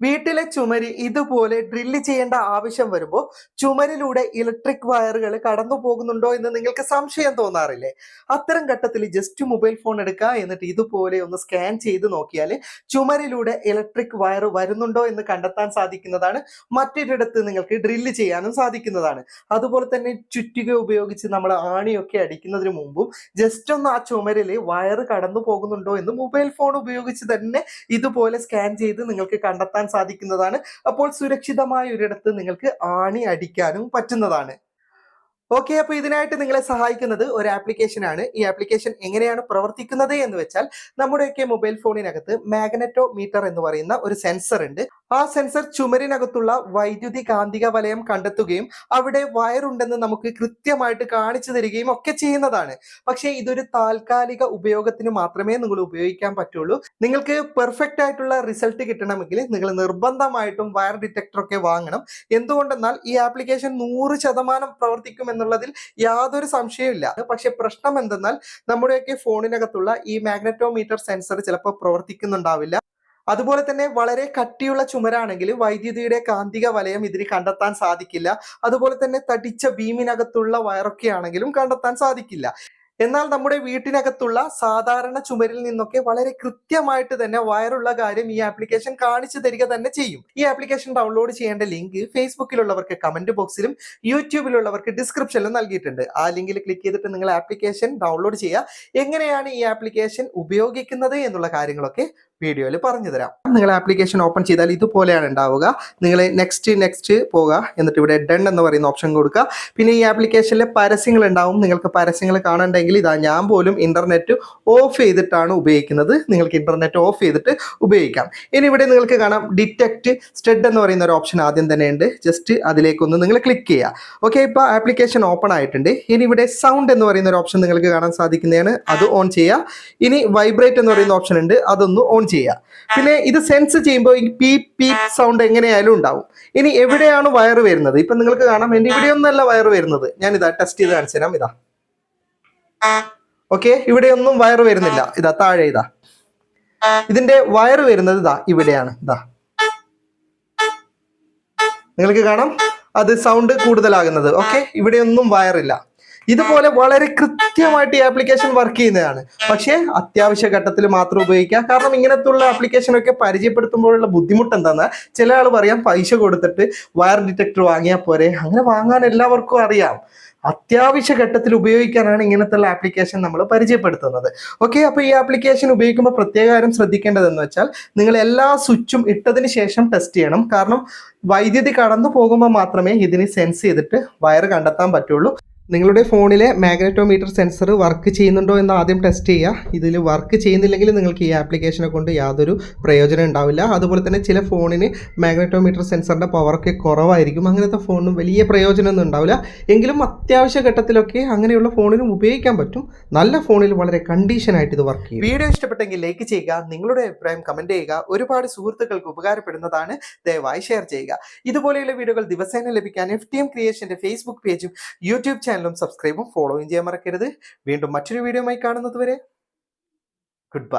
വീട്ടിലെ ചുമര് ഇതുപോലെ ഡ്രില്ല് ചെയ്യേണ്ട ആവശ്യം വരുമ്പോൾ ചുമരിലൂടെ ഇലക്ട്രിക് വയറുകൾ കടന്നു പോകുന്നുണ്ടോ എന്ന് നിങ്ങൾക്ക് സംശയം തോന്നാറില്ലേ? അത്തരം ഘട്ടത്തിൽ ജസ്റ്റ് മൊബൈൽ ഫോൺ എടുക്കുക എന്നിട്ട് ഇതുപോലെ ഒന്ന് സ്കാൻ ചെയ്ത് നോക്കിയാൽ ചുമരിലൂടെ ഇലക്ട്രിക് വയർ വരുന്നുണ്ടോ എന്ന് കണ്ടെത്താൻ സാധിക്കുന്നതാണ്. മറ്റൊരിടത്ത് നിങ്ങൾക്ക് ഡ്രില്ല് ചെയ്യാനും സാധിക്കുന്നതാണ്. അതുപോലെ തന്നെ ചുറ്റിക ഉപയോഗിച്ച് നമ്മൾ ആണിയൊക്കെ അടിക്കുന്നതിന് മുമ്പും ജസ്റ്റ് ഒന്ന് ആ ചുമരിൽ വയറ് കടന്നു പോകുന്നുണ്ടോ എന്ന് മൊബൈൽ ഫോൺ ഉപയോഗിച്ച് തന്നെ ഇതുപോലെ സ്കാൻ ചെയ്ത് നിങ്ങൾക്ക് കണ്ടെത്താൻ സാധിക്കുന്നതാണ്. അപ്പോൾ സുരക്ഷിതമായ ഒരിടത്ത് നിങ്ങൾക്ക് ആണി അടിക്കാനും പറ്റുന്നതാണ്. ഓക്കെ അപ്പോൾ ഇതിനായിട്ട് നിങ്ങളെ സഹായിക്കുന്നത് ഒരു ആപ്ലിക്കേഷൻ ആണ്. ഈ ആപ്ലിക്കേഷൻ എങ്ങനെയാണ് പ്രവർത്തിക്കുന്നത് എന്ന് വെച്ചാൽ നമ്മുടെയൊക്കെ മൊബൈൽ ഫോണിനകത്ത് മാഗ്നറ്റോ മീറ്റർ എന്ന് പറയുന്ന ഒരു സെൻസർ ഉണ്ട്. ആ സെൻസർ ചുമരിനകത്തുള്ള വൈദ്യുതി കാന്തിക വലയം കണ്ടെത്തുകയും അവിടെ വയറുണ്ടെന്ന് നമുക്ക് കൃത്യമായിട്ട് കാണിച്ചു തരികയും ഒക്കെ ചെയ്യുന്നതാണ്. പക്ഷേ ഇതൊരു താൽക്കാലിക ഉപയോഗത്തിന് മാത്രമേ നിങ്ങൾ ഉപയോഗിക്കാൻ പറ്റുള്ളൂ. നിങ്ങൾക്ക് പെർഫെക്റ്റ് ആയിട്ടുള്ള റിസൾട്ട് കിട്ടണമെങ്കിൽ നിങ്ങൾ നിർബന്ധമായിട്ടും വയർ ഡിറ്റക്ടർ ഒക്കെ വാങ്ങണം. എന്തുകൊണ്ടെന്നാൽ ഈ ആപ്ലിക്കേഷൻ നൂറ് ശതമാനം പ്രവർത്തിക്കും എന്നുള്ളതിൽ യാതൊരു സംശയമില്ല പക്ഷെ പ്രശ്നം എന്തെന്നാൽ നമ്മുടെയൊക്കെ ഫോണിനകത്തുള്ള ഈ മാഗ്നറ്റോമീറ്റർ സെൻസർ ചിലപ്പോൾ പ്രവർത്തിക്കുന്നുണ്ടാവില്ല. അതുപോലെ തന്നെ വളരെ കട്ടിയുള്ള ചുമരാണെങ്കിൽ വൈദ്യുതിയുടെ കാന്തിക വലയം ഇതിന് കണ്ടെത്താൻ സാധിക്കില്ല. അതുപോലെ തന്നെ തടിച്ച ബീമിനകത്തുള്ള വയറൊക്കെ ആണെങ്കിലും കണ്ടെത്താൻ സാധിക്കില്ല. എന്നാൽ നമ്മുടെ വീട്ടിനകത്തുള്ള സാധാരണ ചുമരിൽ നിന്നൊക്കെ വളരെ കൃത്യമായിട്ട് തന്നെ വയറുള്ള കാര്യം ഈ ആപ്ലിക്കേഷൻ കാണിച്ചു തരിക തന്നെ ചെയ്യും. ഈ ആപ്ലിക്കേഷൻ ഡൗൺലോഡ് ചെയ്യേണ്ട ലിങ്ക് ഫേസ്ബുക്കിലുള്ളവർക്ക് കമന്റ് ബോക്സിലും യൂട്യൂബിലുള്ളവർക്ക് ഡിസ്ക്രിപ്ഷനിലും നൽകിയിട്ടുണ്ട്. ആ ലിങ്കിൽ ക്ലിക്ക് ചെയ്തിട്ട് നിങ്ങൾ ആപ്ലിക്കേഷൻ ഡൗൺലോഡ് ചെയ്യുക. എങ്ങനെയാണ് ഈ ആപ്ലിക്കേഷൻ ഉപയോഗിക്കുന്നത് എന്നുള്ള കാര്യങ്ങളൊക്കെ വീഡിയോയിൽ പറഞ്ഞു തരാം. നിങ്ങൾ ആപ്ലിക്കേഷൻ ഓപ്പൺ ചെയ്താൽ ഇതുപോലെയാണ് ഉണ്ടാവുക. നിങ്ങൾ നെക്സ്റ്റ് നെക്സ്റ്റ് പോകുക എന്നിട്ട് ഇവിടെ ഡൺ എന്ന് പറയുന്ന ഓപ്ഷൻ കൊടുക്കുക. പിന്നെ ഈ ആപ്ലിക്കേഷനിലെ പരസ്യങ്ങൾ ഉണ്ടാവും. നിങ്ങൾക്ക് പരസ്യങ്ങൾ കാണണ്ടെങ്കിൽ ഇതാ ഞാൻ പോലും ഇന്റർനെറ്റ് ഓഫ് ചെയ്തിട്ടാണ് ഉപയോഗിക്കുന്നത്. നിങ്ങൾക്ക് ഇന്റർനെറ്റ് ഓഫ് ചെയ്തിട്ട് ഉപയോഗിക്കാം. ഇനി ഇവിടെ നിങ്ങൾക്ക് കാണാം ഡിറ്റക്ട് സ്റ്റെഡ് എന്ന് പറയുന്ന ഒരു ഓപ്ഷൻ ആദ്യം തന്നെ ഉണ്ട്. ജസ്റ്റ് അതിലേക്കൊന്ന് നിങ്ങൾ ക്ലിക്ക് ചെയ്യുക. ഓക്കെ ഇപ്പൊ ആപ്ലിക്കേഷൻ ഓപ്പൺ ആയിട്ടുണ്ട്. ഇനി ഇവിടെ സൗണ്ട് എന്ന് പറയുന്ന ഒരു ഓപ്ഷൻ നിങ്ങൾക്ക് കാണാൻ സാധിക്കുന്നതാണ്. അത് ഓൺ ചെയ്യുക. ഇനി വൈബ്രേറ്റ് എന്ന് പറയുന്ന ഓപ്ഷൻ ഉണ്ട്. അതൊന്ന് ഓൺ ചെയ്യുക പിന്നെ ഇത് സെൻസ് ചെയ്യുമ്പോൾ ഈ പീപ് പീപ് സൗണ്ട് എങ്ങനെയായാലും ഉണ്ടാവും. ഇനി എവിടെയാണ് വയർ വരുന്നത്? ഇപ്പൊ നിങ്ങൾക്ക് കാണാം എന്റെ ഇവിടെയൊന്നല്ല വയർ വരുന്നത്. ഞാൻ ഇതാ ടെസ്റ്റ് ചെയ്ത് കാണിച്ചു തരാം. ഇതാ. ഓക്കെ ഇവിടെയൊന്നും വയർ വരുന്നില്ല. ഇതാ താഴെ ഇതാ. ഇതിന്റെ വയർ വരുന്നത് ഇതാ ഇവിടെയാണ്. ഇതാ. നിങ്ങൾക്ക് കാണാം? അത് സൗണ്ട് കൂടുതലാകുന്നത്. ഓക്കെ ഇവിടെയൊന്നും വയറില്ല ഇതുപോലെ വളരെ കൃത്യമായിട്ട് ഈ ആപ്ലിക്കേഷൻ വർക്ക് ചെയ്യുന്നതാണ്. പക്ഷേ അത്യാവശ്യ ഘട്ടത്തിൽ മാത്രം ഉപയോഗിക്കുക. കാരണം ഇങ്ങനത്തുള്ള ആപ്ലിക്കേഷൻ ഒക്കെ പരിചയപ്പെടുത്തുമ്പോഴുള്ള ബുദ്ധിമുട്ട് എന്താണെന്ന് ചില ആൾ പറയാം പൈസ കൊടുത്തിട്ട് വയർ ഡിറ്റക്ടർ വാങ്ങിയാൽ പോരെ. അങ്ങനെ വാങ്ങാൻ എല്ലാവർക്കും അറിയാം. അത്യാവശ്യ ഘട്ടത്തിൽ ഉപയോഗിക്കാനാണ് ഇങ്ങനത്തുള്ള ആപ്ലിക്കേഷൻ നമ്മൾ പരിചയപ്പെടുത്തുന്നത്. ഓക്കെ അപ്പോൾ ഈ ആപ്ലിക്കേഷൻ ഉപയോഗിക്കുമ്പോൾ പ്രത്യേക കാര്യം ശ്രദ്ധിക്കേണ്ടതെന്ന് വെച്ചാൽ നിങ്ങൾ എല്ലാ സ്വിച്ചും ഇട്ടതിന് ശേഷം ടെസ്റ്റ് ചെയ്യണം. കാരണം വൈദ്യുതി കടന്നു പോകുമ്പോൾ മാത്രമേ ഇതിന് സെൻസ് ചെയ്തിട്ട് വയർ കണ്ടെത്താൻ പറ്റുള്ളൂ. നിങ്ങളുടെ ഫോണിലെ മാഗ്നറ്റോമീറ്റർ സെൻസർ വർക്ക് ചെയ്യുന്നുണ്ടോ എന്ന് ആദ്യം ടെസ്റ്റ് ചെയ്യുക. ഇതിൽ വർക്ക് ചെയ്യുന്നില്ലെങ്കിൽ നിങ്ങൾക്ക് ഈ ആപ്ലിക്കേഷനെ കൊണ്ട് യാതൊരു പ്രയോജനം ഉണ്ടാവില്ല. അതുപോലെ തന്നെ ചില ഫോണിന് മാഗ്നറ്റോമീറ്റർ സെൻസറിന്റെ പവറൊക്കെ കുറവായിരിക്കും. അങ്ങനത്തെ ഫോണിനും വലിയ പ്രയോജനമൊന്നും ഉണ്ടാവില്ല. എങ്കിലും അത്യാവശ്യ ഘട്ടത്തിലൊക്കെ അങ്ങനെയുള്ള ഫോണിനും ഉപയോഗിക്കാൻ പറ്റും. നല്ല ഫോണിൽ വളരെ കണ്ടീഷനായിട്ട് ഇത് വർക്ക് ചെയ്യും. വീഡിയോ ഇഷ്ടപ്പെട്ടെങ്കിൽ ലൈക്ക് ചെയ്യുക നിങ്ങളുടെ അഭിപ്രായം കമന്റ് ചെയ്യുക ഒരുപാട് സുഹൃത്തുക്കൾക്ക് ഉപകാരപ്പെടുന്നതാണ്. ദയവായി ഷെയർ ചെയ്യുക. ഇതുപോലെയുള്ള വീഡിയോകൾ ദിവസേന ലഭിക്കാൻ എഫ് ടി എം ക്രിയേഷന്റെ ഫേസ്ബുക്ക് പേജും യൂട്യൂബ് ചാനലും സബ്സ്ക്രൈബും ഫോളോയും ചെയ്യാൻ മറക്കരുത്. വീണ്ടും മറ്റൊരു വീഡിയോയുമായി കാണുന്നത് വരെ ഗുഡ് ബൈ.